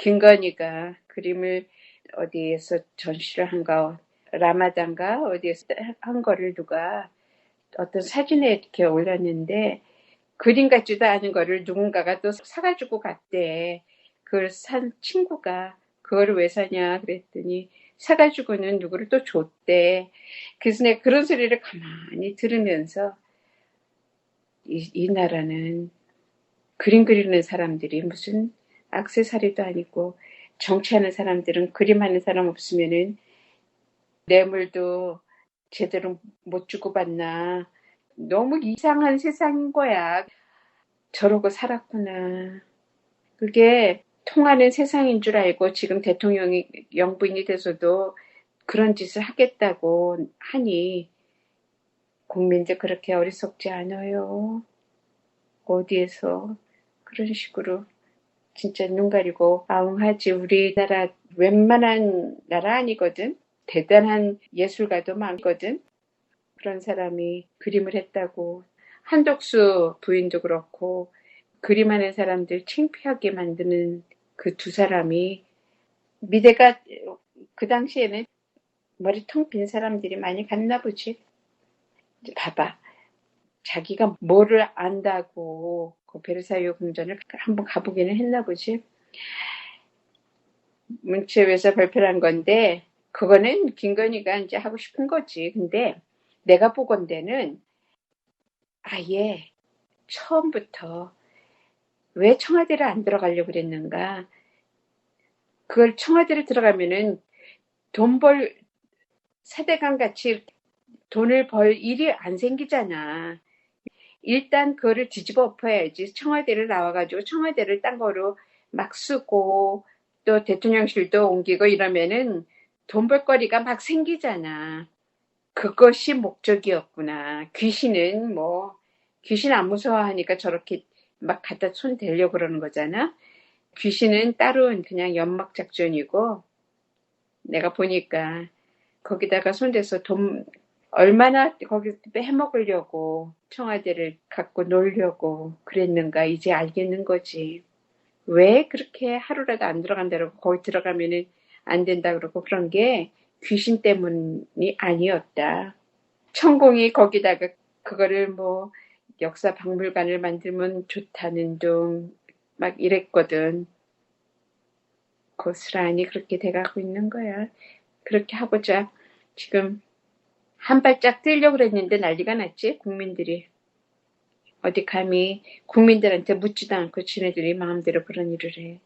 김건희가 그림을 어디에서 전시를 한가 라마단가 어디에서 한 거를 누가 어떤 사진에 이렇게 올렸는데 그림 같지도 않은 거를 누군가가 또 사가지고 갔대. 그걸 산 친구가 그거를 왜 사냐 그랬더니 사가지고는 누구를 또 줬대. 그래서 내가 그런 소리를 가만히 들으면서 이, 이 나라는 그림 그리는 사람들이 무슨 악세사리도 아니고 정치하는 사람들은 그림하는 사람 없으면은 뇌물도 제대로 못 주고받나. 너무 이상한 세상인 거야. 저러고 살았구나. 그게 통하는 세상인 줄 알고 지금 대통령이 영부인이 돼서도 그런 짓을 하겠다고 하니 국민들 그렇게 어리석지 않아요. 어디에서 그런 식으로 진짜 눈 가리고 아웅하지 우리나라 웬만한 나라 아니거든. 대단한 예술가도 많거든. 그런 사람이 그림을 했다고 한덕수 부인도 그렇고 그림하는 사람들 창피하게 만드는 그 두 사람이 미대가 그 당시에는 머리통 빈 사람들이 많이 갔나 보지. 봐봐. 자기가 뭐를 안다고 그 베르사유 궁전을 한번 가보기는 했나 보지. 문체부에서 발표를 한 건데 그거는 김건희가 이제 하고 싶은 거지. 근데 내가 보건대는 아예 처음부터 왜 청와대를 안 들어가려고 그랬는가? 그걸 청와대를 들어가면은 돈벌 세대강 같이 돈을 벌 일이 안 생기잖아. 일단 그거를 뒤집어 엎어야지. 청와대를 나와가지고 청와대를 딴 거로 막 쓰고 또 대통령실도 옮기고 이러면은 돈 벌거리가 막 생기잖아. 그것이 목적이었구나. 귀신은 뭐 귀신 안 무서워하니까 저렇게 막 갖다 손 대려고 그러는 거잖아. 귀신은 따로 그냥 연막 작전이고 내가 보니까 거기다가 손대서 돈 얼마나 거기 해먹으려고 청와대를 갖고 놀려고 그랬는가 이제 알겠는 거지. 왜 그렇게 하루라도 안 들어간다고 거기 들어가면은 안 된다 그러고 그런 게 귀신 때문이 아니었다. 천공이 거기다가 그거를 뭐 역사 박물관을 만들면 좋다는 둥 막 이랬거든. 고스란히 그렇게 돼가고 있는 거야. 그렇게 하고자 지금 한 발짝 뛰려고 그랬는데 난리가 났지 국민들이. 어디 감히 국민들한테 묻지도 않고 지네들이 마음대로 그런 일을 해.